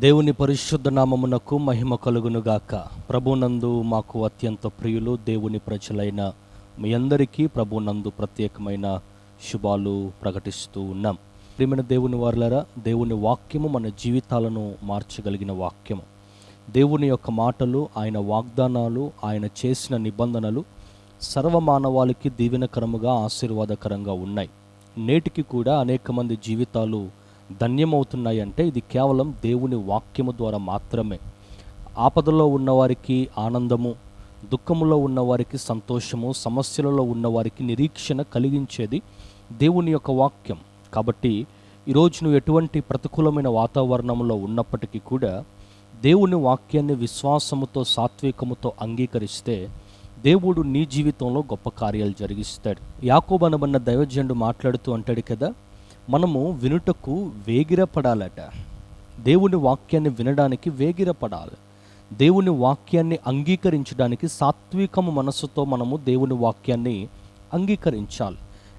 దేవుని పరిశుద్ధ నామమునకు మహిమ కలుగునుగాక. ప్రభునందు మాకు అత్యంత ప్రియులు దేవుని ప్రజలైన మీ అందరికీ ప్రభునందు ప్రత్యేకమైన శుభాలు ప్రకటిస్తూ ఉన్నాం. ప్రియమైన దేవుని వారులరా దేవుని వాక్యము మన జీవితాలను మార్చగలిగిన వాక్యము. దేవుని యొక్క మాటలు ఆయన వాగ్దానాలు ఆయన చేసిన నిబంధనలు సర్వమానవాళికి దీవెనకరముగా ఆశీర్వాదకరంగా ఉన్నాయి. నేటికి కూడా అనేక మంది జీవితాలు ధన్యమవుతున్నాయి అంటే ఇది కేవలం దేవుని వాక్యము ద్వారా మాత్రమే. ఆపదలో ఉన్నవారికి ఆనందము దుఃఖములో ఉన్నవారికి సంతోషము సమస్యలలో ఉన్నవారికి నిరీక్షణ కలిగించేది దేవుని యొక్క వాక్యం. కాబట్టి ఈరోజు నువ్వు ఎటువంటి ప్రతికూలమైన వాతావరణంలో ఉన్నప్పటికీ కూడా దేవుని వాక్యాన్ని విశ్వాసముతో సాత్వికముతో అంగీకరిస్తే దేవుడు నీ జీవితంలో గొప్ప కార్యాలు జరిగిస్తాడు. యాకోబనబన్న అనబడిన దైవజనుడు మాట్లాడుతూ అంటాడు కదా మనము వినుటకు వేగిరపడాలట. దేవుని వాక్యాన్ని వినడానికి వేగిరపడాలి. దేవుని వాక్యాన్ని అంగీకరించడానికి సాత్వికము మనస్సుతో మనము దేవుని వాక్యాన్ని అంగీకరించాలి.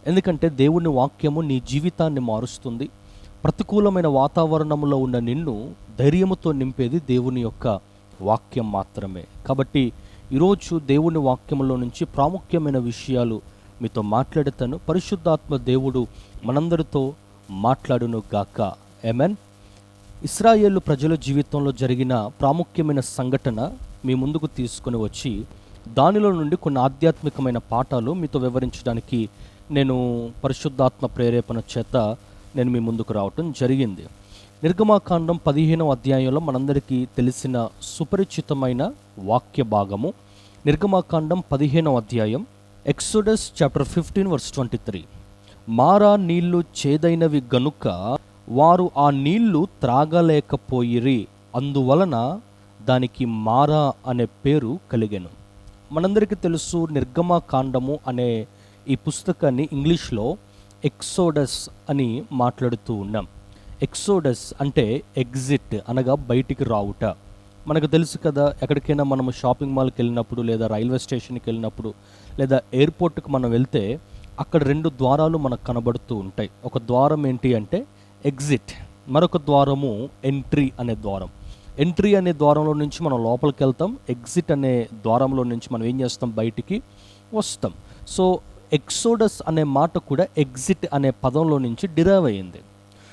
ఎందుకంటే దేవుని వాక్యము నీ జీవితాన్ని మారుస్తుంది. ప్రతికూలమైన వాతావరణంలో ఉన్న నిన్ను ధైర్యముతో నింపేది దేవుని యొక్క వాక్యం మాత్రమే. కాబట్టి ఈరోజు దేవుని వాక్యంలో నుంచి ప్రాముఖ్యమైన విషయాలు మీతో మాట్లాడతాను. పరిశుద్ధాత్మ దేవుడు మనందరితో మాట్లాడును గాక. ఎమెన్ ఇస్రాయేలు ప్రజల జీవితంలో జరిగిన ప్రాముఖ్యమైన సంఘటన మీ ముందుకు తీసుకుని వచ్చి దానిలో నుండి కొన్ని ఆధ్యాత్మికమైన పాఠాలు మీతో వివరించడానికి నేను పరిశుద్ధాత్మ ప్రేరేపణ చేత నేను మీ ముందుకు రావటం జరిగింది. నిర్గమాకాండం పదిహేనవ అధ్యాయంలో మనందరికీ తెలిసిన సుపరిచితమైన వాక్య భాగము. నిర్గమాకాండం పదిహేనవ అధ్యాయం Exodus chapter fifteen verse twenty three Mara నీళ్ళు చేదైనవి గనుక వారు ఆ నీళ్ళు త్రాగలేకపోయిరి. అందువలన దానికి మారా అనే పేరు కలిగెను. మనందరికీ తెలుసు నిర్గమకాండము అనే ఈ పుస్తకాన్ని ఇంగ్లీష్లో ఎక్సోడస్ అని మాట్లాడుతూ ఉన్నాం. ఎక్సోడస్ అంటే ఎగ్జిట్ అనగా బయటికి రావుట. మనకు తెలుసు కదా ఎక్కడికైనా మనం షాపింగ్ మాల్కి వెళ్ళినప్పుడు లేదా రైల్వే స్టేషన్కి వెళ్ళినప్పుడు లేదా ఎయిర్పోర్ట్కి మనం వెళ్తే అక్కడ రెండు ద్వారాలు మనకు కనబడుతూ ఉంటాయి. ఒక ద్వారం ఏంటి అంటే ఎగ్జిట్ మరొక ద్వారము ఎంట్రీ అనే ద్వారం. ఎంట్రీ అనే ద్వారంలో నుంచి మనం లోపలికి వెళ్తాం. ఎగ్జిట్ అనే ద్వారంలో నుంచి మనం ఏం చేస్తాం? బయటికి వస్తాం. సో ఎక్సోడస్ అనే మాట కూడా ఎగ్జిట్ అనే పదంలో నుంచి డిరైవ్ అయ్యింది.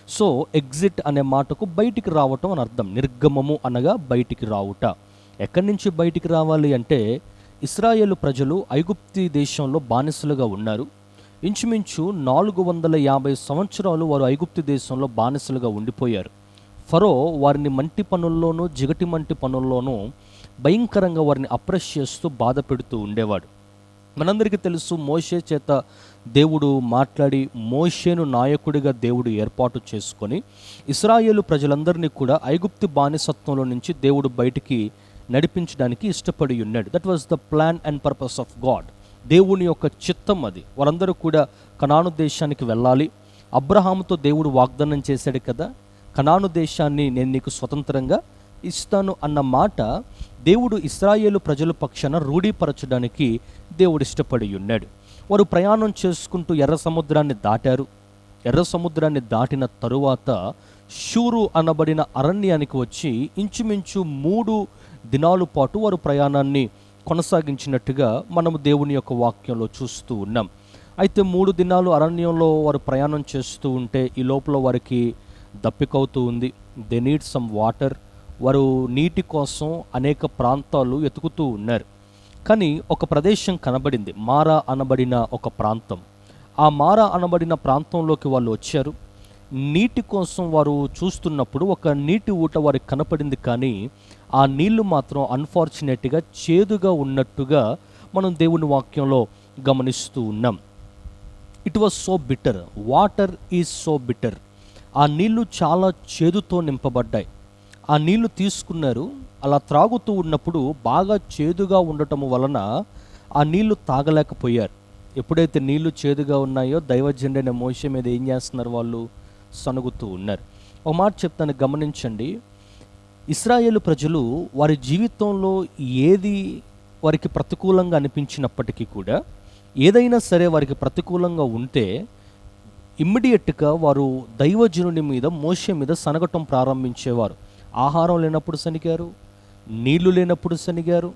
సో ఎగ్జిట్ అనే మాటకు బయటికి రావటం అని అర్థం. నిర్గమము అనగా బయటికి రావుట. ఎక్కడి నుంచి బయటికి రావాలి అంటే ఇస్రాయేల్ ప్రజలు ఐగుప్తి దేశంలో బానిసలుగా ఉన్నారు. ఇంచుమించు నాలుగు వందల యాభై సంవత్సరాలు వారు ఐగుప్తి దేశంలో బానిసలుగా ఉండిపోయారు. ఫరో వారిని మంటి పనుల్లోనూ జిగటి మంటి పనుల్లోనూ భయంకరంగా వారిని అప్రెస్ చేస్తూ బాధ పెడుతూ ఉండేవాడు. మనందరికీ తెలుసు మోషే చేత దేవుడు మాట్లాడి మోషేను నాయకుడిగా దేవుడు ఏర్పాటు చేసుకొని ఇస్రాయేలు ప్రజలందరినీ కూడా ఐగుప్తి బానిసత్వంలో నుంచి దేవుడు బయటికి నడిపించడానికి ఇష్టపడి ఉన్నాడు. That was the plan and purpose of God దేవుని యొక్క చిత్తం అది. వారందరూ కూడా కనాను దేశానికి వెళ్ళాలి. అబ్రహాముతో దేవుడు వాగ్దానం చేశాడు కదా కనాను దేశాన్ని నేను నీకు స్వతంత్రంగా ఇస్తాను అన్న మాట దేవుడు ఇస్రాయేలు ప్రజల పక్షాన రూఢీపరచడానికి దేవుడు ఇష్టపడి ఉన్నాడు. వారు ప్రయాణం చేసుకుంటూ ఎర్ర సముద్రాన్ని దాటారు. ఎర్ర సముద్రాన్ని దాటిన తరువాత షూరు అనబడిన అరణ్యానికి వచ్చి ఇంచుమించు మూడు దినాల పాటు వారు ప్రయాణాన్ని కొనసాగించినట్టుగా మనము దేవుని యొక్క వాక్యంలో చూస్తూ ఉన్నాం. అయితే మూడు దినాలు అరణ్యంలో వారు ప్రయాణం చేస్తూ ఉంటే ఈ లోపల వారికి దప్పికవుతూ ఉంది. దే నీడ్ సమ్ వాటర్ వారు నీటి కోసం అనేక ప్రాంతాలు ఎతుకుతూ ఉన్నారు. కానీ ఒక ప్రదేశం కనబడింది. మారా అనబడిన ఒక ప్రాంతం. ఆ మారా అనబడిన ప్రాంతంలోకి వాళ్ళు వచ్చారు. నీటి కోసం వారు చూస్తున్నప్పుడు ఒక నీటి ఊట వారికి కనపడింది కానీ ఆ నీళ్ళు మాత్రం అన్ఫార్చునేట్గా చేదుగా ఉన్నట్టుగా మనం దేవుని వాక్యంలో గమనిస్తూ ఉన్నాం. It was so bitter water is so bitter ఆ నీళ్ళు చాలా చేదుతో నింపబడ్డాయి. ఆ నీళ్ళు తీసుకున్నారు. అలా త్రాగుతూ ఉన్నప్పుడు బాగా చేదుగా ఉండటం వలన ఆ నీళ్ళు తాగలేకపోయారు. ఎప్పుడైతే నీళ్ళు చేదుగా ఉన్నాయో దైవజెండైన మోస మీద ఏం చేస్తున్నారు వాళ్ళు? సనుగుతూ ఉన్నారు. ఒక మాట చెప్తాను గమనించండి. ఇస్రాయేల్ ప్రజలు వారి జీవితంలో ఏది వారికి ప్రతికూలంగా అనిపించినప్పటికీ కూడా ఏదైనా సరే వారికి ప్రతికూలంగా ఉంటే ఇమ్మీడియట్గా వారు దైవజనుని మీద మోషే మీద సనగటం ప్రారంభించేవారు. ఆహారం లేనప్పుడు సనిగారు నీళ్ళు లేనప్పుడు సనిగారు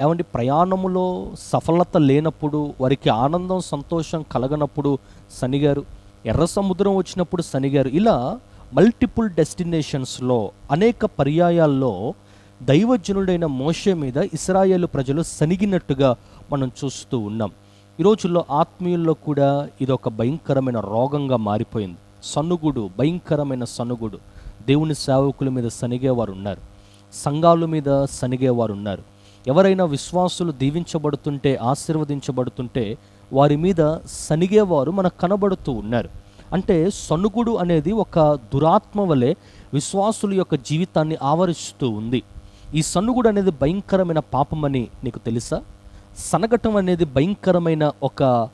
ఏమండి ప్రయాణములో సఫలత లేనప్పుడు వారికి ఆనందం సంతోషం కలగనప్పుడు సనిగారు ఎర్ర సముద్రం వచ్చినప్పుడు సనిగారు ఇలా మల్టిపుల్ డెస్టినేషన్స్లో అనేక పర్యాయాల్లో దైవజనుడైన మోషే మీద ఇస్రాయేల్ ప్రజలు సనిగినట్టుగా మనం చూస్తూ ఉన్నాం. ఈ రోజుల్లో ఆత్మీయుల్లో కూడా ఇది ఒక భయంకరమైన రోగంగా మారిపోయింది. సనుగుడు భయంకరమైన సనుగుడు. దేవుని సేవకుల మీద సనిగేవారు ఉన్నారు సంఘాల మీద సనిగేవారు ఉన్నారు ఎవరైనా విశ్వాసులు దీవించబడుతుంటే ఆశీర్వదించబడుతుంటే వారి మీద సనిగేవారు మనకు కనబడుతూ ఉన్నారు. అంటే సనుగుడు అనేది ఒక దురాత్మ వలె విశ్వాసుల యొక్క జీవితాన్ని ఆవరిస్తూ ఉంది. ఈ సనుగుడు అనేది భయంకరమైన పాపమని నీకు తెలుసా? సనగటం అనేది భయంకరమైన ఒక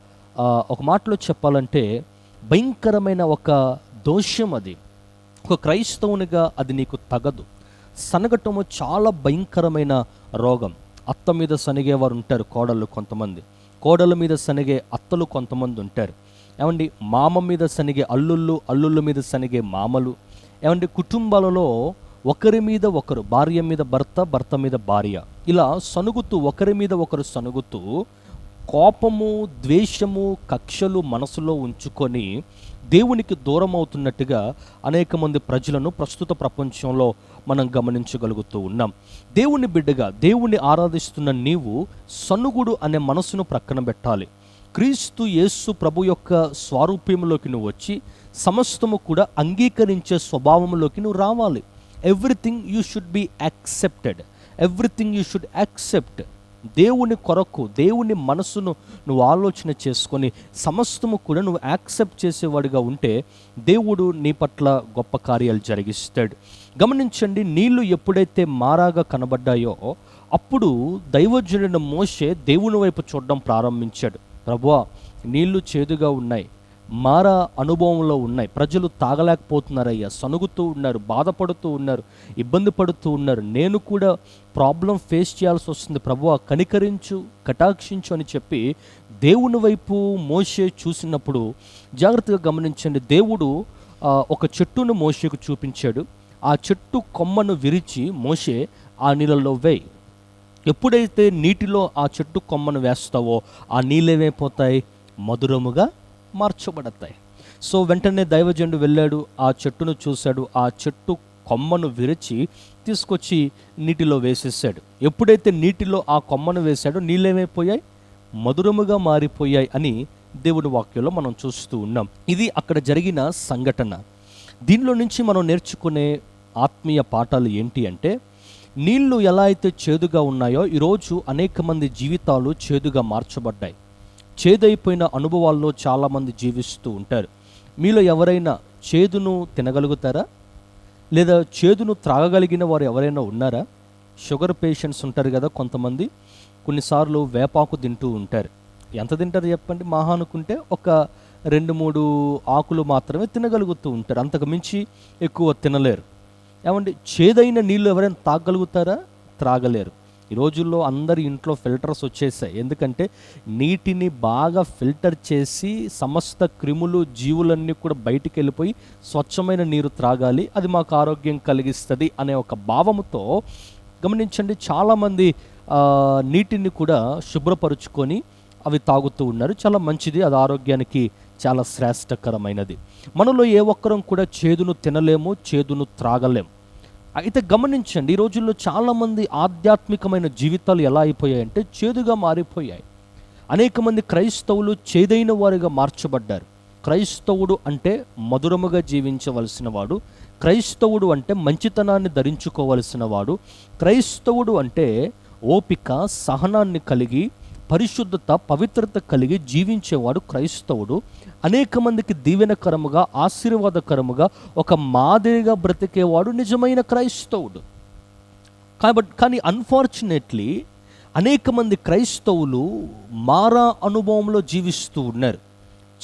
ఒక మాటలో చెప్పాలంటే భయంకరమైన ఒక దోషం అది. ఒక క్రైస్తవునిగా అది నీకు తగదు. సనగటము చాలా భయంకరమైన రోగం. అత్త మీద సనిగేవారు ఉంటారు కోడళ్ళు కొంతమంది. కోడల మీద సనిగే అత్తలు కొంతమంది ఉంటారు. ఏమండి మామ మీద సనిగే అల్లుళ్ళు అల్లుళ్ళ మీద సనిగే మామలు. ఏమండి కుటుంబాలలో ఒకరి మీద ఒకరు భార్య మీద భర్త భర్త మీద భార్య. ఇలా సనుగుతూ ఒకరి మీద ఒకరు సనుగుతూ కోపము ద్వేషము కక్షలు మనసులో ఉంచుకొని దేవునికి దూరం అవుతున్నట్టుగా అనేక మంది ప్రజలను ప్రస్తుత ప్రపంచంలో మనం గమనించగలుగుతూ ఉన్నాం. దేవుని బిడ్డగా దేవుణ్ణి ఆరాధిస్తున్న నీవు సన్నుగుడు అనే మనసును ప్రక్కన పెట్టాలి. క్రీస్తు యేసు ప్రభు యొక్క స్వారూప్యంలోకి నువ్వు వచ్చి సమస్తము కూడా అంగీకరించే స్వభావంలోకి నువ్వు రావాలి. Everything you should be accepted everything you should accept దేవుని కొరకు దేవుని మనసును నువ్వు ఆలోచన చేసుకొని సమస్తము కూడా నువ్వు యాక్సెప్ట్ చేసేవాడిగా ఉంటే దేవుడు నీ పట్ల గొప్ప కార్యాలు జరిగిస్తాడు. గమనించండి నీళ్ళు ఎప్పుడైతే మారాగా కనబడ్డాయో అప్పుడు దైవజనుడైన మోషే దేవుని వైపు చూడడం ప్రారంభించాడు. ప్రభువా నీళ్ళు చేదుగా ఉన్నాయి. మారా అనుభవంలో ఉన్నాయి. ప్రజలు తాగలేకపోతున్నారయ్యా సనుగుతూ ఉన్నారు బాధపడుతూ ఉన్నారు ఇబ్బంది పడుతూ ఉన్నారు. నేను కూడా ప్రాబ్లం ఫేస్ చేయాల్సి వస్తుంది. ప్రభు కనికరించు కటాక్షించు అని చెప్పి దేవుని వైపు మోసే చూసినప్పుడు జాగ్రత్తగా గమనించండి. దేవుడు ఒక చెట్టును మోసేకు చూపించాడు. ఆ చెట్టు కొమ్మను విరిచి మోసే ఆ నీళ్ళలో వేయి. ఎప్పుడైతే నీటిలో ఆ చెట్టు కొమ్మను వేస్తావో ఆ నీళ్ళు ఏమైపోతాయి మధురముగా మార్చబడతాయి. సో వెంటనే దైవజనుడు వెళ్ళాడు ఆ చెట్టును చూశాడు ఆ చెట్టు కొమ్మను విరిచి తీసుకొచ్చి నీటిలో వేసేసాడు. ఎప్పుడైతే నీటిలో ఆ కొమ్మను వేశాడో నీళ్ళేమైపోయాయి? మధురముగా మారిపోయాయి అని దేవుడి వాక్యంలో మనం చూస్తూ ఉన్నాం. ఇది అక్కడ జరిగిన సంఘటన. దీనిలో నుంచి మనం నేర్చుకునే ఆత్మీయ పాఠాలు ఏంటి అంటే నీళ్ళు ఎలా అయితే చేదుగా ఉన్నాయో ఈరోజు అనేక మంది జీవితాలు చేదుగా మార్చబడ్డాయి. చేదైపోయిన అనుభవాల్లో చాలామంది జీవిస్తూ ఉంటారు. మీలో ఎవరైనా చేదును తినగలుగుతారా? లేదా చేదును త్రాగగలిగిన వారు ఎవరైనా ఉన్నారా? షుగర్ పేషెంట్స్ ఉంటారు కదా కొంతమంది. కొన్నిసార్లు వేపాకు తింటూ ఉంటారు. ఎంత తింటారు చెప్పండి? మహా అనుకుంటే ఒక రెండు మూడు ఆకులు మాత్రమే తినగలుగుతూ ఉంటారు. అంతకు మించి ఎక్కువ తినలేరు. ఏమండి? చేదైన నీళ్ళు ఎవరైనా తాగగలుగుతారా? త్రాగలేరు. ఈ రోజుల్లో అందరి ఇంట్లో ఫిల్టర్స్ వచ్చేసాయి. ఎందుకంటే నీటిని బాగా ఫిల్టర్ చేసి సమస్త క్రిములు జీవులన్నీ కూడా బయటికి వెళ్ళిపోయి స్వచ్ఛమైన నీరు త్రాగాలి అది మాకు ఆరోగ్యం కలిగిస్తుంది అనే ఒక భావముతో గమనించండి చాలామంది నీటిని కూడా శుభ్రపరుచుకొని అవి తాగుతూ ఉన్నారు. చాలా మంచిది అది ఆరోగ్యానికి చాలా శ్రేష్టకరమైనది. మనలో ఏ ఒక్కరం కూడా చేదును తినలేము చేదును త్రాగలేము. అయితే గమనించండి ఈ రోజుల్లో చాలామంది ఆధ్యాత్మికమైన జీవితాలు ఎలా అయిపోయాయంటే చేదుగా మారిపోయాయి. అనేక మంది క్రైస్తవులు చేదైన వారిగా మార్చబడ్డారు. క్రైస్తవుడు అంటే మధురముగా జీవించవలసిన వాడు క్రైస్తవుడు అంటే మంచితనాన్ని ధరించుకోవలసిన వాడు క్రైస్తవుడు అంటే ఓపిక సహనాన్ని కలిగి పరిశుద్ధత పవిత్రత కలిగి జీవించేవాడు క్రైస్తవుడు. అనేక మందికి దీవెనకరముగా ఆశీర్వాదకరముగా ఒక మాదిరిగా బ్రతికేవాడు నిజమైన క్రైస్తవుడు. కాబట్టి కానీ అన్ఫార్చునేట్లీ అనేక మంది క్రైస్తవులు మారా అనుభవంలో జీవిస్తూ ఉన్నారు.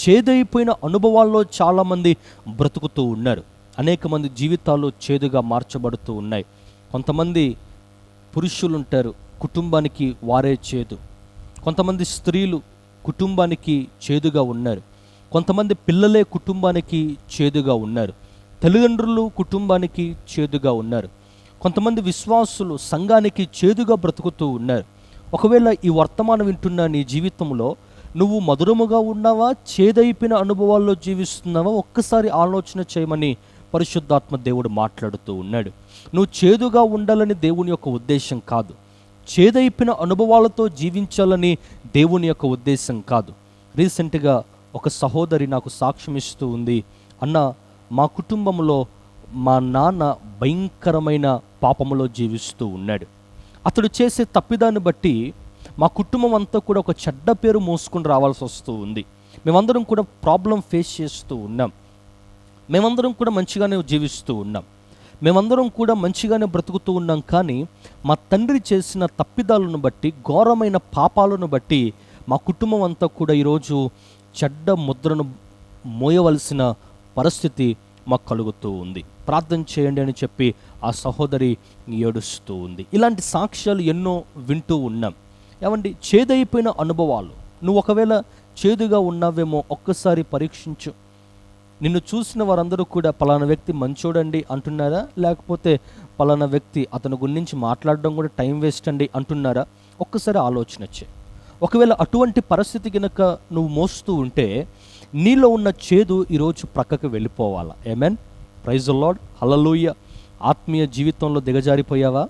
చేదైపోయిన అనుభవాల్లో చాలామంది బ్రతుకుతూ ఉన్నారు. అనేక మంది జీవితాలు చేదుగా మార్చబడుతూ ఉన్నాయి. కొంతమంది పురుషులుంటారు. కుటుంబానికి వారే చేదు. కొంతమంది స్త్రీలు కుటుంబానికి చేదుగా ఉన్నారు. కొంతమంది పిల్లలే కుటుంబానికి చేదుగా ఉన్నారు. తల్లిదండ్రులు కుటుంబానికి చేదుగా ఉన్నారు. కొంతమంది విశ్వాసులు సంఘానికి చేదుగా బ్రతుకుతూ ఉన్నారు. ఒకవేళ ఈ వర్తమానం వింటున్న నీ జీవితంలో నువ్వు మధురముగా ఉన్నావా? చేదైపోయిన అనుభవాల్లో జీవిస్తున్నావా? ఒక్కసారి ఆలోచన చేయమని పరిశుద్ధాత్మ దేవుడు మాట్లాడుతూ ఉన్నాడు. నువ్వు చేదుగా ఉండాలని దేవుని యొక్క ఉద్దేశం కాదు. చేదైపిన అనుభవాలతో జీవించాలని దేవుని యొక్క ఉద్దేశం కాదు. రీసెంట్గా ఒక సహోదరి నాకు సాక్ష్యం ఇస్తూ ఉంది. అన్న మా కుటుంబంలో మా నాన్న భయంకరమైన పాపములో జీవిస్తూ ఉన్నాడు. అతడు చేసే తప్పిదాన్ని బట్టి మా కుటుంబం అంతా కూడా ఒక చెడ్డ పేరు మోసుకుని రావాల్సి వస్తూ ఉంది. మేమందరం కూడా ప్రాబ్లం ఫేస్ చేస్తూ ఉన్నాం. మేమందరం కూడా మంచిగానే జీవిస్తూ ఉన్నాం. మేమందరం కూడా మంచిగానే బ్రతుకుతూ ఉన్నాం కానీ మా తండ్రి చేసిన తప్పిదాలను బట్టి ఘోరమైన పాపాలను బట్టి మా కుటుంబం అంతా కూడా ఈరోజు చెడ్డ ముద్రను మోయవలసిన పరిస్థితి మాకు కలుగుతూ ఉంది. ప్రార్థన చేయండి అని చెప్పి ఆ సహోదరి ఏడుస్తూ ఉంది. ఇలాంటి సాక్ష్యాలు ఎన్నో వింటూ ఉన్నాం. ఏమండి చేదైపోయిన అనుభవాలు. నువ్వు ఒకవేళ చేదుగా ఉన్నావేమో ఒక్కసారి పరీక్షించు. నిన్ను చూసిన వారందరూ కూడా పలానా వ్యక్తి మంచోడండి అంటున్నారా? లేకపోతే పలానా వ్యక్తి అతని గురించి మాట్లాడడం కూడా టైం వేస్ట్ అండి అంటున్నారా? ఒక్కసారి ఆలోచన వచ్చే ఒకవేళ అటువంటి పరిస్థితి కనుక నువ్వు మోస్తూ ఉంటే నీలో ఉన్న చేదు ఈరోజు ప్రక్కకు వెళ్ళిపోవాలా. ఏమెన్ ప్రైజ్ లాడ్ హలలుయ ఆత్మీయ జీవితంలో దిగజారిపోయావా?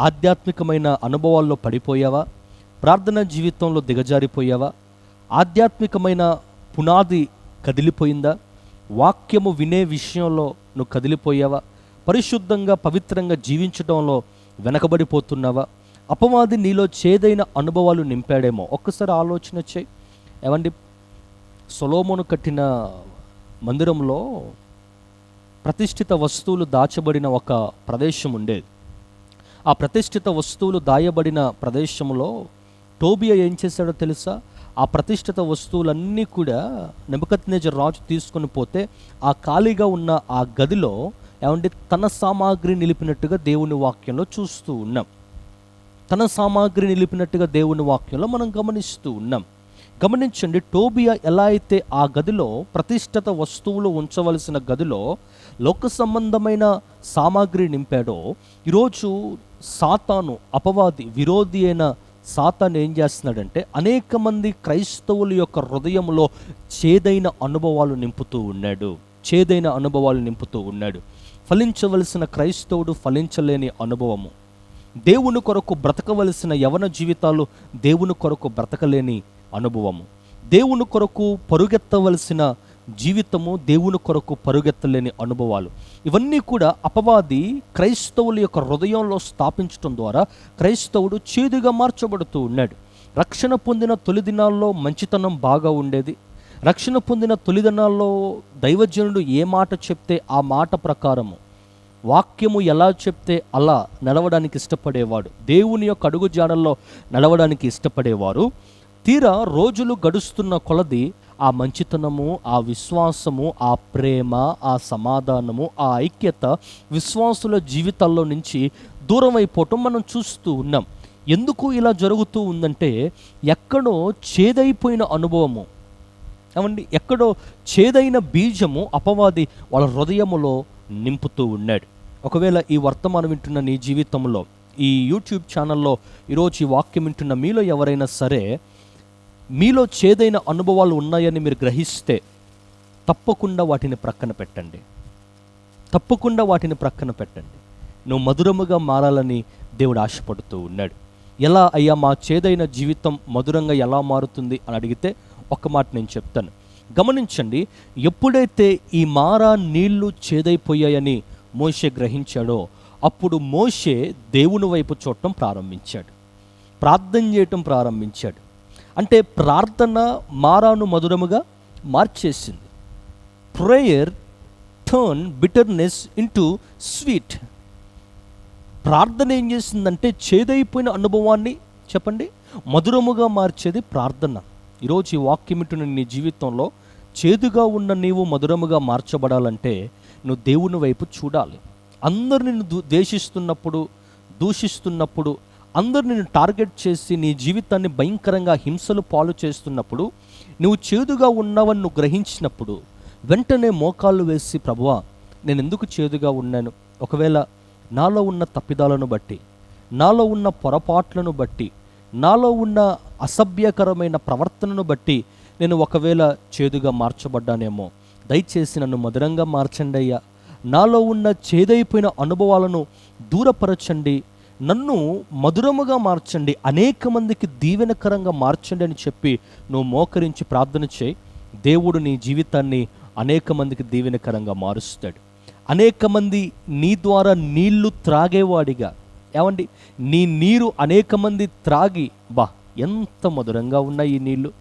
ఆధ్యాత్మికమైన అనుభవాల్లో పడిపోయావా? ప్రార్థన జీవితంలో దిగజారిపోయావా? ఆధ్యాత్మికమైన పునాది కదిలిపోయిందా? వాక్యము వినే విషయంలో నువ్వు కదిలిపోయావా? పరిశుద్ధంగా పవిత్రంగా జీవించడంలో వెనకబడిపోతున్నావా? అపవాది నీలో చేదైన అనుభవాలు నింపాడేమో. ఒక్కసారి ఆలోచన చేయి. ఏమండి? సొలోమోను కట్టిన మందిరంలో ప్రతిష్ఠిత వస్తువులు దాచబడిన ఒక ప్రదేశం ఉండేది. ఆ ప్రతిష్ఠిత వస్తువులు దాయబడిన ప్రదేశంలో టోబియా ఏం చేశాడో తెలుసా? ఆ ప్రతిష్ఠిత వస్తువులన్నీ కూడా నెబకత్నేజర్ రాజు తీసుకొని పోతే ఆ ఖాళీగా ఉన్న ఆ గదిలో ఏమంటే తన సామాగ్రి నిలిపినట్టుగా దేవుని వాక్యంలో చూస్తూ ఉన్నాం. తన సామాగ్రి నిలిపినట్టుగా దేవుని వాక్యంలో మనం గమనిస్తూ ఉన్నాం. గమనించండి టోబియా ఎలా అయితే ఆ గదిలో ప్రతిష్ఠిత వస్తువులు ఉంచవలసిన గదిలో లోక సంబంధమైన సామాగ్రి నింపాడో ఈరోజు సాతాను అపవాది విరోధి అయిన సాతాను ఏం చేస్తున్నాడంటే అనేక మంది క్రైస్తవుల యొక్క హృదయంలో చేదైన అనుభవాలు నింపుతూ ఉన్నాడు. చేదైన అనుభవాలు నింపుతూ ఉన్నాడు. ఫలించవలసిన క్రైస్తవుడు ఫలించలేని అనుభవము. దేవుని కొరకు బ్రతకవలసిన యవన జీవితాలు దేవుని కొరకు బ్రతకలేని అనుభవము. దేవుని కొరకు పరుగెత్తవలసిన జీవితము దేవుని కొరకు పరుగెత్తలేని అనుభవాలు. ఇవన్నీ కూడా అపవాది క్రైస్తవుల యొక్క హృదయంలో స్థాపించడం ద్వారా క్రైస్తవుడు చేదుగా మార్చబడుతూ ఉన్నాడు. రక్షణ పొందిన తొలి దినాల్లో మంచితనం బాగా ఉండేది. రక్షణ పొందిన తొలి దినాల్లో దైవజనుడు ఏ మాట చెప్తే ఆ మాట ప్రకారము. వాక్యము ఎలా చెప్తే అలా నడవడానికి ఇష్టపడేవాడు. దేవుని యొక్క అడుగు జాడల్లో నడవడానికి ఇష్టపడేవారు. తీరా రోజులు గడుస్తున్న కొలది ఆ మంచితనము ఆ విశ్వాసము ఆ ప్రేమ ఆ సమాధానము ఆ ఐక్యత విశ్వాసుల జీవితాల్లో నుంచి దూరం అయిపోవటం మనం చూస్తూ ఉన్నాం. ఎందుకు ఇలా జరుగుతూ ఉందంటే ఎక్కడో చేదైపోయిన అనుభవము. ఏమండి? ఎక్కడో చేదైన బీజము అపవాది వాళ్ళ హృదయములో నింపుతూ ఉన్నాడు. ఒకవేళ ఈ వర్తమానం వింటున్న నీ జీవితంలో ఈ యూట్యూబ్ ఛానల్లో ఈరోజు ఈ వాక్యం వింటున్న మీలో ఎవరైనా సరే మీలో చేదైన అనుభవాలు ఉన్నాయని మీరు గ్రహిస్తే తప్పకుండా వాటిని ప్రక్కన పెట్టండి. తప్పకుండా వాటిని ప్రక్కన పెట్టండి. నువ్వు మధురముగా మారాలని దేవుడు ఆశపడుతూ ఉన్నాడు. ఎలా అయ్యా మా చేదైన జీవితం మధురంగా ఎలా మారుతుంది అని అడిగితే ఒక మాట నేను చెప్తాను. గమనించండి ఎప్పుడైతే ఈ మారా నీళ్ళు చేదైపోయాయని మోషే గ్రహించాడో అప్పుడు మోషే దేవుని వైపు చూడటం ప్రారంభించాడు. ప్రార్థన చేయటం ప్రారంభించాడు. అంటే ప్రార్థన మారాను మధురముగా మార్చేసింది. Prayer turn bitterness into sweet ప్రార్థన ఏం చేసిందంటే చేదైపోయిన అనుభవాన్ని చెప్పండి. మధురముగా మార్చేది ప్రార్థన. ఈరోజు ఈ వాక్యం వింటున్న నీ జీవితంలో చేదుగా ఉన్న నీవు మధురముగా మార్చబడాలంటే నువ్వు దేవుని వైపు చూడాలి. అందరు నిన్ను ద్వేషిస్తున్నప్పుడు దూషిస్తున్నప్పుడు అందరు నిన్ను టార్గెట్ చేసి నీ జీవితాన్ని భయంకరంగా హింసలు పాలు చేస్తున్నప్పుడు నువ్వు చేదుగా ఉన్నావని నువ్వు గ్రహించినప్పుడు వెంటనే మోకాళ్ళు వేసి ప్రభువా నేను ఎందుకు చేదుగా ఉన్నాను? ఒకవేళ నాలో ఉన్న తప్పిదాలను బట్టి నాలో ఉన్న పొరపాట్లను బట్టి నాలో ఉన్న అసభ్యకరమైన ప్రవర్తనను బట్టి నేను ఒకవేళ చేదుగా మార్చబడ్డానేమో దయచేసి నన్ను మధురంగా మార్చండి అయ్యా. నాలో ఉన్న చేదైపోయిన అనుభవాలను దూరపరచండి. నన్ను మధురముగా మార్చండి అనేక మందికి దీవెనకరంగా మార్చండి అని చెప్పి నువ్వు మోకరించి ప్రార్థన చేయి. దేవుడు నీ జీవితాన్ని అనేక మందికి దీవెనకరంగా మారుస్తాడు. అనేక మంది నీ ద్వారా నీళ్ళు త్రాగేవాడిగా. ఏమండి? నీ నీరు అనేక మంది త్రాగి బా ఎంత మధురంగా ఉన్నాయి ఈ నీళ్ళు.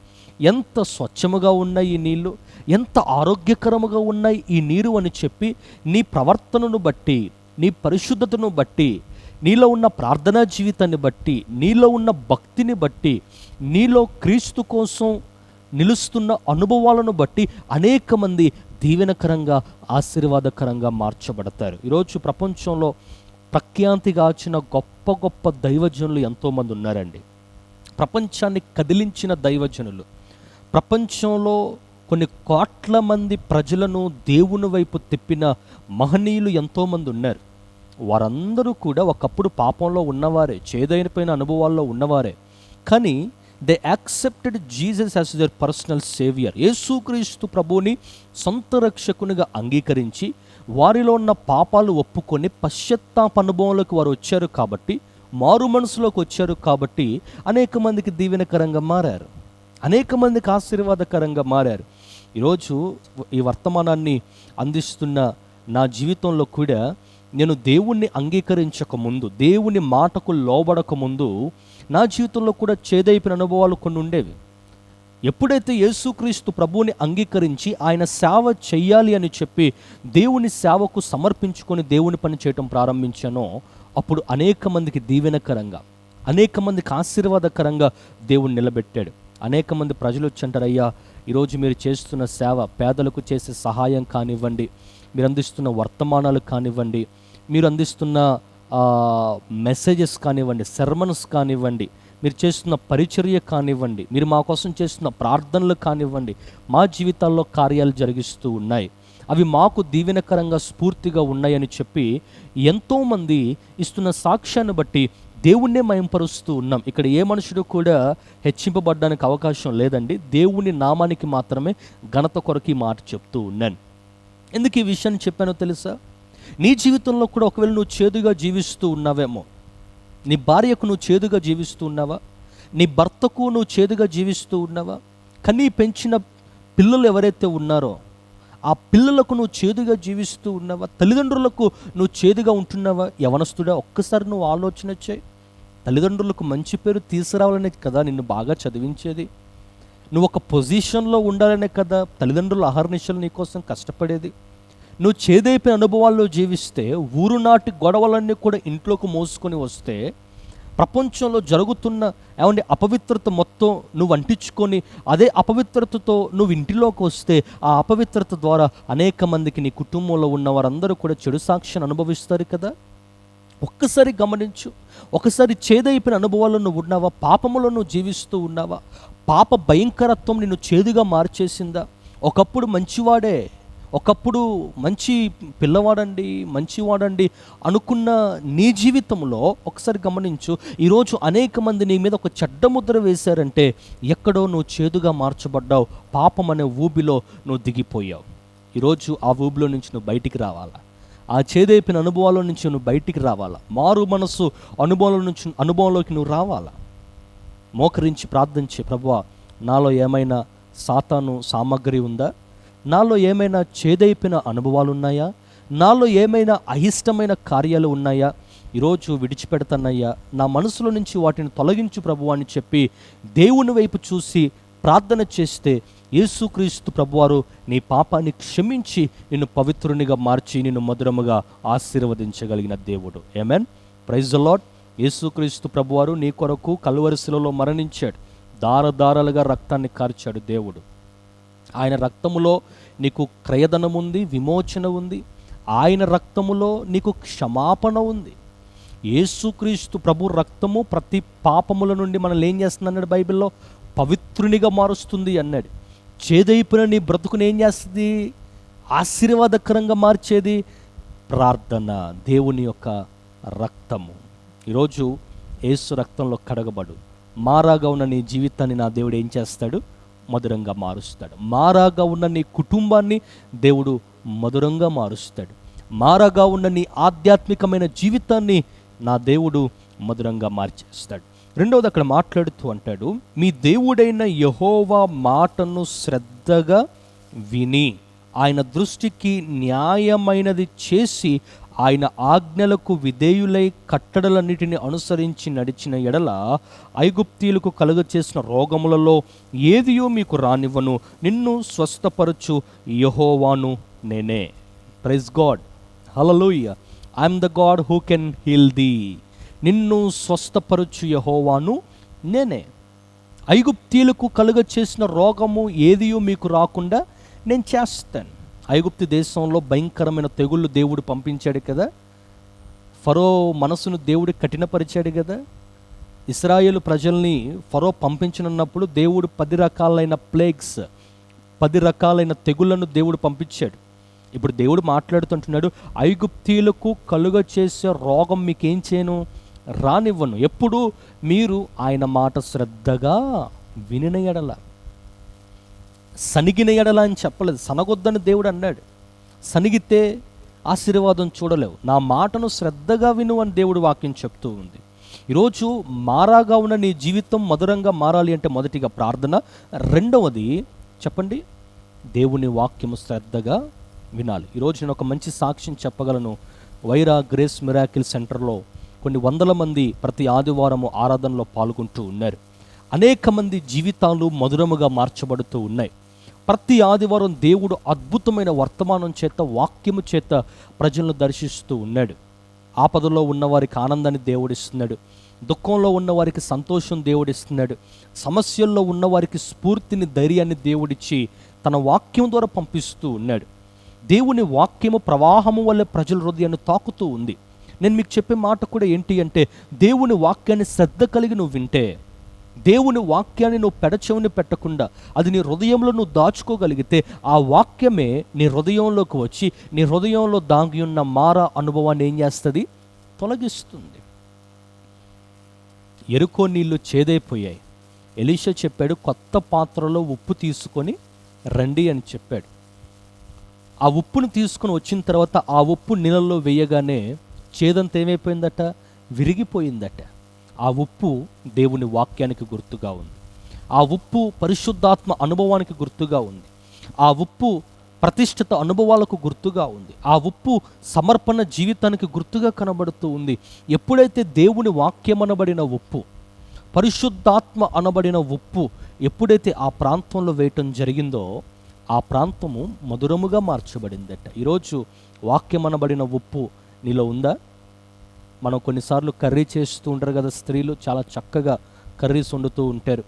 ఎంత స్వచ్ఛముగా ఉన్నాయి ఈ నీళ్ళు. ఎంత ఆరోగ్యకరముగా ఉన్నాయి ఈ నీరు అని చెప్పి నీ ప్రవర్తనను బట్టి నీ పరిశుద్ధతను బట్టి నీలో ఉన్న ప్రార్థనా జీవితాన్ని బట్టి నీలో ఉన్న భక్తిని బట్టి నీలో క్రీస్తు కోసం నిలుస్తున్న అనుభవాలను బట్టి అనేక మంది దీవెనకరంగా ఆశీర్వాదకరంగా మార్చబడతారు. ఈరోజు ప్రపంచంలో ప్రఖ్యాంతిగాచిన గొప్ప గొప్ప దైవజనులు ఎంతోమంది ఉన్నారండి. ప్రపంచాన్ని కదిలించిన దైవజనులు. ప్రపంచంలో కొన్ని కోట్ల మంది ప్రజలను దేవుని వైపు తిప్పిన మహనీయులు ఎంతోమంది ఉన్నారు. వారందరూ కూడా ఒకప్పుడు పాపంలో ఉన్నవారే చేదైనపోయిన అనుభవాల్లో ఉన్నవారే. కానీ they accepted Jesus as their personal saviour యేసుక్రీస్తు ప్రభువుని సొంత రక్షకునిగా అంగీకరించి వారిలో ఉన్న పాపాలు ఒప్పుకొని పశ్చత్తాప అనుభవంలోకి వారు వచ్చారు కాబట్టి మారు మనసులోకి వచ్చారు కాబట్టి అనేక మందికి దీవెనకరంగా మారారు. అనేక మందికి ఆశీర్వాదకరంగా మారారు. ఈరోజు ఈ వర్తమానాన్ని అందిస్తున్న నా జీవితంలో కూడా నేను దేవుణ్ణి అంగీకరించక ముందు దేవుని మాటకు లోబడక ముందు నా జీవితంలో కూడా చేదైపిన అనుభవాలు కొన్ని ఉండేవి. ఎప్పుడైతే యేసుక్రీస్తు ప్రభువుని అంగీకరించి ఆయన సేవ చెయ్యాలి అని చెప్పి దేవుని సేవకు సమర్పించుకొని దేవుని పని చేయటం ప్రారంభించానో అప్పుడు అనేక మందికి దీవెనకరంగా అనేక మందికి ఆశీర్వాదకరంగా దేవుడు నిలబెట్టాడు. అనేక మంది ప్రజలు వచ్చి అయ్యా ఈరోజు మీరు చేస్తున్న సేవ పేదలకు చేసే సహాయం కానివ్వండి మీరు అందిస్తున్న వర్తమానాలు కానివ్వండి మీరు అందిస్తున్న మెసేజెస్ కానివ్వండి సెర్మన్స్ కానివ్వండి మీరు చేస్తున్న పరిచర్య కానివ్వండి మీరు మా కోసం చేస్తున్న ప్రార్థనలు కానివ్వండి మా జీవితాల్లో కార్యాలు జరిగిస్తూ ఉన్నాయి. అవి మాకు దీవెనకరంగా స్ఫూర్తిగా ఉన్నాయని చెప్పి ఎంతోమంది ఇస్తున్న సాక్ష్యాన్ని బట్టి దేవుణ్ణే మయంపరుస్తూ ఉన్నాం. ఇక్కడ ఏ మనుషుడు కూడా హెచ్చింపబడడానికి అవకాశం లేదండి. దేవుని నామానికి మాత్రమే ఘనత కొరకు ఈ మాట చెప్తూ ఉన్నాను. ఎందుకు ఈ విషయాన్ని చెప్పానో తెలుసా? నీ జీవితంలో కూడా ఒకవేళ నువ్వు చేదుగా జీవిస్తూ ఉన్నావేమో నీ భార్యకు నువ్వు చేదుగా జీవిస్తూ ఉన్నావా? నీ భర్తకు నువ్వు చేదుగా జీవిస్తూ ఉన్నావా? కనీ పెంచిన పిల్లలు ఎవరైతే ఉన్నారో ఆ పిల్లలకు నువ్వు చేదుగా జీవిస్తూ ఉన్నావా? తల్లిదండ్రులకు నువ్వు చేదుగా ఉంటున్నావా? యవనస్తుడా ఒక్కసారి నువ్వు ఆలోచన చేయి. తల్లిదండ్రులకు మంచి పేరు తీసుకురావాలనే కదా నిన్ను బాగా చదివించేది? నువ్వు ఒక పొజిషన్లో ఉండాలనే కదా తల్లిదండ్రుల అహర్నిశలు నీకోసం కష్టపడేది? నువ్వు చేదైపోయిన అనుభవాల్లో జీవిస్తే ఊరు నాటి గొడవలన్నీ కూడా ఇంట్లోకి మోసుకొని వస్తే ప్రపంచంలో జరుగుతున్న ఏమంటే అపవిత్రత మొత్తం నువ్వు అంటించుకొని అదే అపవిత్రతతో నువ్వు ఇంటిలోకి వస్తే ఆ అపవిత్రత ద్వారా అనేక మందికి నీ కుటుంబంలో ఉన్న వారందరూ కూడా చెడు సాక్ష్యాన్ని అనుభవిస్తారు కదా? ఒక్కసారి గమనించు. ఒకసారి చేదైపోయిన అనుభవాల్లో నువ్వు ఉన్నావా? పాపములో నువ్వు జీవిస్తూ ఉన్నావా? పాప భయంకరత్వం నిన్ను చేదుగా మార్చేసిందా? ఒకప్పుడు మంచివాడే ఒకప్పుడు మంచి పిల్లవాడండి మంచివాడండి అనుకున్న నీ జీవితంలో ఒకసారి గమనించు. ఈరోజు అనేక మంది నీ మీద ఒక చెడ్డ ముద్ర వేశారంటే ఎక్కడో నువ్వు చేదుగా మార్చబడ్డావు. పాపం అనే ఊబిలో నువ్వు దిగిపోయావు. ఈరోజు ఆ ఊబిలో నుంచి నువ్వు బయటికి రావాలా? ఆ చేదైపోయిన అనుభవాల నుంచి నువ్వు బయటికి రావాలా? మారు మనసు అనుభవం నుంచి అనుభవంలోకి నువ్వు రావాలా? మోకరించి ప్రార్థించి ప్రభు నాలో ఏమైనా సాతాను సామగ్రి ఉందా? నాలో ఏమైనా చేదైపోయిన అనుభవాలు ఉన్నాయా నాలో ఏమైనా అయిష్టమైన కార్యాలు ఉన్నాయా? ఈరోజు విడిచిపెడతానయ్యా నా మనసులో నుంచి వాటిని తొలగించు ప్రభు అని చెప్పి దేవుని వైపు చూసి ప్రార్థన చేస్తే యేసుక్రీస్తు ప్రభువారు నీ పాపాన్ని క్షమించి నిన్ను పవిత్రునిగా మార్చి నిన్ను మధురముగా ఆశీర్వదించగలిగిన దేవుడు. ఏమెన్ ప్రైజ్ లాడ్ యేసుక్రీస్తు ప్రభువారు నీ కొరకు కలువరిశిలలో మరణించాడు. దారదారాలుగా రక్తాన్ని కార్చాడు దేవుడు. ఆయన రక్తములో నీకు క్రయధనం ఉంది విమోచన ఉంది. ఆయన రక్తములో నీకు క్షమాపణ ఉంది. యేసుక్రీస్తు ప్రభు రక్తము ప్రతి పాపముల నుండి మనల్ని ఏం చేస్తుంది అన్నాడు బైబిల్లో? పవిత్రునిగా మారుస్తుంది అన్నాడు. చేదైపోయిన నీ బ్రతుకుని ఏం చేస్తుంది? ఆశీర్వాదకరంగా మార్చేది ప్రార్థన దేవుని యొక్క రక్తము. ఈరోజు యేసు రక్తంలో కడగబడు. మారాగా ఉన్న నీ జీవితాన్ని నా దేవుడు ఏం చేస్తాడు? మధురంగా మారుస్తాడు. మారాగా ఉన్న నీ కుటుంబాన్ని దేవుడు మధురంగా మారుస్తాడు. మారాగా ఉన్న నీ ఆధ్యాత్మికమైన జీవితాన్ని నా దేవుడు మధురంగా మార్చేస్తాడు. రెండవది అక్కడ మాట్లాడుతూ అంటాడు మీ దేవుడైన యహోవా మాటను శ్రద్ధగా విని ఆయన దృష్టికి న్యాయమైనది చేసి ఆయన ఆజ్ఞలకు విధేయులై కట్టడలన్నిటిని అనుసరించి నడిచిన ఎడల ఐగుప్తీలకు కలుగ చేసిన రోగములలో ఏదియో మీకు రానివ్వను. నిన్ను స్వస్థపరచు యహోవాను నేనే. Praise God. Hallelujah I'm the God who can heal thee. నిన్ను స్వస్థపరచు యహోవాను నేనే. ఐగుప్తీలకు కలుగ చేసిన రోగము ఏదియో మీకు రాకుండా నేను చేస్తాను. ఐగుప్తు దేశంలో భయంకరమైన తెగుళ్ళు దేవుడు పంపించాడు కదా. ఫరో మనసును దేవుడు కఠినపరిచాడు కదా. ఇస్రాయేల్ ప్రజల్ని ఫరో పంపించనున్నప్పుడు దేవుడు పది రకాలైన ప్లేగ్స్ పది రకాలైన తెగుళ్ళను దేవుడు పంపించాడు. ఇప్పుడు దేవుడు మాట్లాడుతుంటున్నాడు ఐగుప్తీలకు కలుగ చేసే రోగం మీకేం చేయను? రానివ్వను. ఎప్పుడు? మీరు ఆయన మాట శ్రద్ధగా వినిన సనిగిన ఎడల అని చెప్పలేదు. సనగొద్దని దేవుడు అన్నాడు. సనిగితే ఆశీర్వాదం చూడలేవు. నా మాటను శ్రద్ధగా విను అని దేవుడు వాక్యం చెప్తూ ఉంది. ఈరోజు మారాగా ఉన్న నీ జీవితం మధురంగా మారాలి అంటే మొదటిగా ప్రార్థన. రెండవది చెప్పండి. దేవుని వాక్యము శ్రద్ధగా వినాలి. ఈరోజు నేను ఒక మంచి సాక్ష్యం చెప్పగలను. వైరా గ్రేస్ మిరాకిల్ సెంటర్లో కొన్ని వందల మంది ప్రతి ఆదివారము ఆరాధనలో పాల్గొంటూ ఉన్నారు. అనేక మంది జీవితాలు మధురముగా మార్చబడుతూ ఉన్నాయి. ప్రతి ఆదివారం దేవుడు అద్భుతమైన వర్తమానం చేత వాక్యము చేత ప్రజలను దర్శిస్తూ ఉన్నాడు. ఆపదలో ఉన్నవారికి ఆనందాన్ని దేవుడిస్తున్నాడు. దుఃఖంలో ఉన్నవారికి సంతోషం దేవుడిస్తున్నాడు. సమస్యల్లో ఉన్నవారికి స్ఫూర్తిని ధైర్యాన్ని దేవుడిచ్చి తన వాక్యం ద్వారా పంపిస్తూ ఉన్నాడు. దేవుని వాక్యము ప్రవాహము వల్ల ప్రజల హృదయాన్ని తాకుతూ ఉంది. నేను మీకు చెప్పే మాట కూడా ఏంటి అంటే దేవుని వాక్యాన్ని శ్రద్ధ కలిగి నువ్వు వింటే దేవుని వాక్యాన్ని నువ్వు పెడచెవిని పెట్టకుండా అది నీ హృదయంలో నువ్వు దాచుకోగలిగితే ఆ వాక్యమే నీ హృదయంలోకి వచ్చి నీ హృదయంలో దాగి ఉన్న మార అనుభవాన్ని ఏం చేస్తుంది? తొలగిస్తుంది. ఎరుకో నీళ్ళు చేదైపోయాయి. ఎలీషా చెప్పాడు కొత్త పాత్రలో ఉప్పు తీసుకొని రండి అని చెప్పాడు. ఆ ఉప్పును తీసుకుని వచ్చిన తర్వాత ఆ ఉప్పు నీళ్ళల్లో వేయగానే చేదంత ఏమైపోయిందట? విరిగిపోయిందట. ఆ ఉప్పు దేవుని వాక్యానికి గుర్తుగా ఉంది. ఆ ఉప్పు పరిశుద్ధాత్మ అనుభవానికి గుర్తుగా ఉంది. ఆ ఉప్పు ప్రతిష్ఠిత అనుభవాలకు గుర్తుగా ఉంది. ఆ ఉప్పు సమర్పణ జీవితానికి గుర్తుగా కనబడుతూ ఉంది. ఎప్పుడైతే దేవుని వాక్యం అనబడిన ఉప్పు పరిశుద్ధాత్మ అనబడిన ఉప్పు ఎప్పుడైతే ఆ ప్రాంతంలో వేయటం జరిగిందో ఆ ప్రాంతము మధురముగా మార్చబడిందట. ఈరోజు వాక్యం అనబడిన ఉప్పు నీలో ఉందా? మనం కొన్నిసార్లు కర్రీ చేస్తూ ఉంటారు కదా స్త్రీలు చాలా చక్కగా కర్రీస్ వండుతూ ఉంటారు.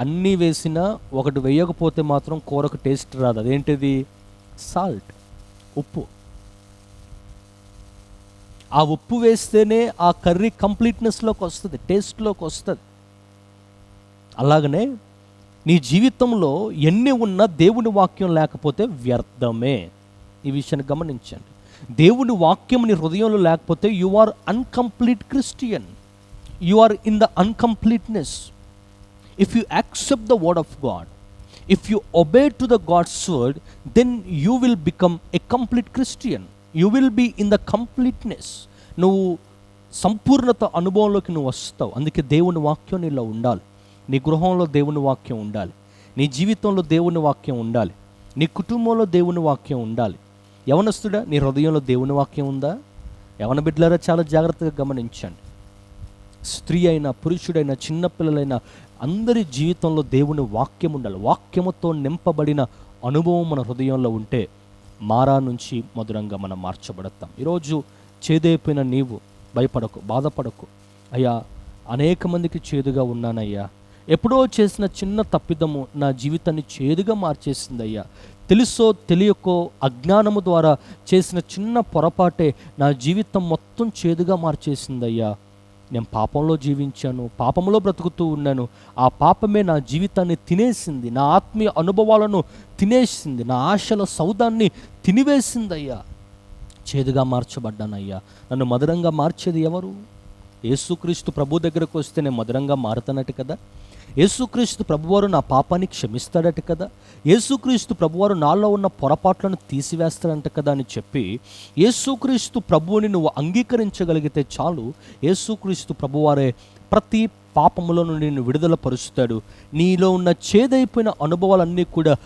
అన్నీ వేసినా ఒకటి వేయకపోతే మాత్రం కూరకు టేస్ట్ రాదు. అదేంటిది? సాల్ట్ ఉప్పు. ఆ ఉప్పు వేస్తేనే ఆ కర్రీ కంప్లీట్నెస్లోకి వస్తుంది టేస్ట్లోకి వస్తుంది. అలాగనే నీ జీవితంలో ఎన్ని ఉన్నా దేవుని వాక్యం లేకపోతే వ్యర్థమే. ఈ విషయాన్ని గమనించండి. దేవుని వాక్యం నీ హృదయంలో లేకపోతే you are incomplete Christian you are in the incompleteness if you accept the word of God if you obey to the God's word then you will become a complete Christian you will be in the completeness నువ్వు సంపూర్ణత అనుభవంలోకి నువ్వు వస్తావు. అందుకే దేవుని వాక్యం నీలో ఉండాలి. నీ గృహంలో దేవుని వాక్యం ఉండాలి. నీ జీవితంలో దేవుని వాక్యం ఉండాలి. నీ కుటుంబంలో దేవుని వాక్యం ఉండాలి. యవనస్తుడా నీ హృదయంలో దేవుని వాక్యం ఉందా? యవన బిడ్డలారా చాలా జాగ్రత్తగా గమనించండి. స్త్రీ అయినా పురుషుడైనా చిన్నపిల్లలైనా అందరి జీవితంలో దేవుని వాక్యం ఉండాలి. వాక్యముతో నింపబడిన అనుభవం మన హృదయంలో ఉంటే మారా నుంచి మధురంగా మనం మార్చబడతాం. ఈరోజు చేదైపోయిన నీవు భయపడకు బాధపడకు. అయ్యా అనేక మందికి చేదుగా ఉన్నానయ్యా. ఎప్పుడో చేసిన చిన్న తప్పిదము నా జీవితాన్ని చేదుగా మార్చేసిందయ్యా. తెలుసో తెలియకో అజ్ఞానము ద్వారా చేసిన చిన్న పొరపాటే నా జీవితం మొత్తం చేదుగా మార్చేసిందయ్యా. నేను పాపంలో జీవించాను పాపంలో బ్రతుకుతూ ఉన్నాను. ఆ పాపమే నా జీవితాన్ని తినేసింది నా ఆత్మీయ అనుభవాలను తినేసింది నా ఆశల సౌదాన్ని తినివేసిందయ్యా. చేదుగా మార్చబడ్డానయ్యా. నన్ను మధురంగా మార్చేది ఎవరు? యేసుక్రీస్తు ప్రభు దగ్గరకు వస్తే నేను మధురంగా మారుతానట్టు కదా? యేసుక్రీస్తు ప్రభువారు నా పాపాన్ని క్షమిస్తాడట కదా? యేసుక్రీస్తు ప్రభువారు నాలో ఉన్న పొరపాట్లను తీసివేస్తాడంట కదా అని చెప్పి యేసుక్రీస్తు ప్రభువుని నువ్వు అంగీకరించగలిగితే చాలు. యేసుక్రీస్తు ప్రభువారే ప్రతి పాపములో నుండి నిన్ను విడుదల పరుస్తాడు నీలో ఉన్న చేదైపోయిన అనుభవాలన్నీ కూడా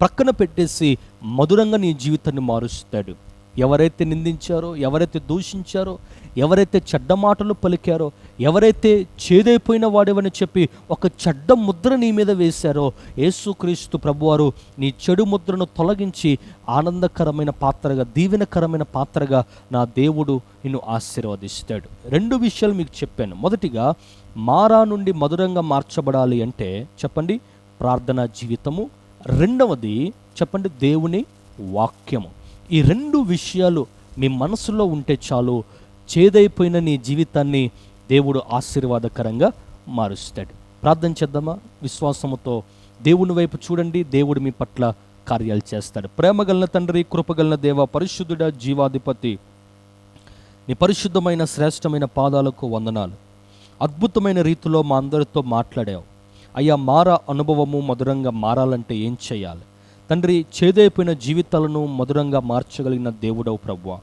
ప్రక్కన పెట్టేసి మధురంగా నీ జీవితాన్ని మారుస్తాడు. ఎవరైతే నిందించారో ఎవరైతే దూషించారో ఎవరైతే చెడ్డ మాటలు పలికారో ఎవరైతే చేదైపోయిన వాడేవని చెప్పి ఒక చెడ్డ ముద్ర నీ మీద వేశారో యేసుక్రీస్తు ప్రభువారు నీ చెడు ముద్రను తొలగించి ఆనందకరమైన పాత్రగా దీవెనకరమైన పాత్రగా నా దేవుడు నిన్ను ఆశీర్వదిస్తాడు. రెండు విషయాలు మీకు చెప్పాను. మొదటిగా మారా నుండి మధురంగా మార్చబడాలి అంటే చెప్పండి ప్రార్థనా జీవితము. రెండవది చెప్పండి దేవుని వాక్యము. ఈ రెండు విషయాలు మీ మనసులో ఉంటే చాలు చేదైపోయిన నీ జీవితాన్ని దేవుడు ఆశీర్వాదకరంగా మారుస్తాడు. ప్రార్థన చేద్దామా? విశ్వాసముతో దేవుని వైపు చూడండి. దేవుడు మీ పట్ల కార్యాలు చేస్తాడు. ప్రేమగలన తండ్రి కృపగలన దేవ పరిశుద్ధుడ జీవాధిపతి నీ పరిశుద్ధమైన శ్రేష్టమైన పాదాలకు వందనాలు. అద్భుతమైన రీతిలో మా అందరితో మాట్లాడావు. అయ్యా మారా అనుభవము మధురంగా మారాలంటే ఏం చేయాలి? తండ్రి చేదైపోయిన జీవితాలను మధురంగా మార్చగలిగిన దేవుడవు ప్రభువ.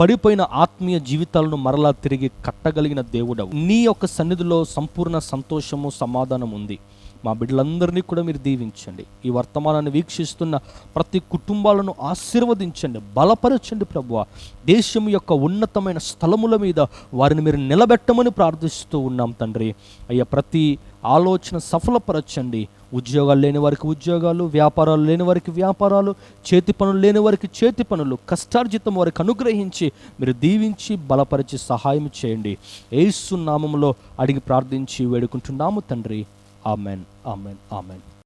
పడిపోయిన ఆత్మీయ జీవితాలను మరలా తిరిగి కట్టగలిగిన దేవుడవు. నీ యొక్క సన్నిధిలో సంపూర్ణ సంతోషము సమాధానం ఉంది మా బిడ్డలందరినీ కూడా మీరు దీవించండి. ఈ వర్తమానాన్ని వీక్షిస్తున్న ప్రతి కుటుంబాలను ఆశీర్వదించండి. బలపరచండి ప్రభువ. దేశం యొక్క ఉన్నతమైన స్థలముల మీద వారిని మీరు నిలబెట్టమని ప్రార్థిస్తూ ఉన్నాం తండ్రి. అయ్యా ప్రతి ఆలోచన సఫలపరచండి. ఉద్యోగాలు లేని వారికి ఉద్యోగాలు వ్యాపారాలు లేని వారికి వ్యాపారాలు చేతి పనులు లేని వారికి చేతి పనులు కష్టార్జితం వారికి అనుగ్రహించి మీరు దీవించి బలపరిచి సహాయం చేయండి. ఏసు నామములో అడిగి ప్రార్థించి వేడుకుంటున్నాము తండ్రి. Amen, Amen, Amen.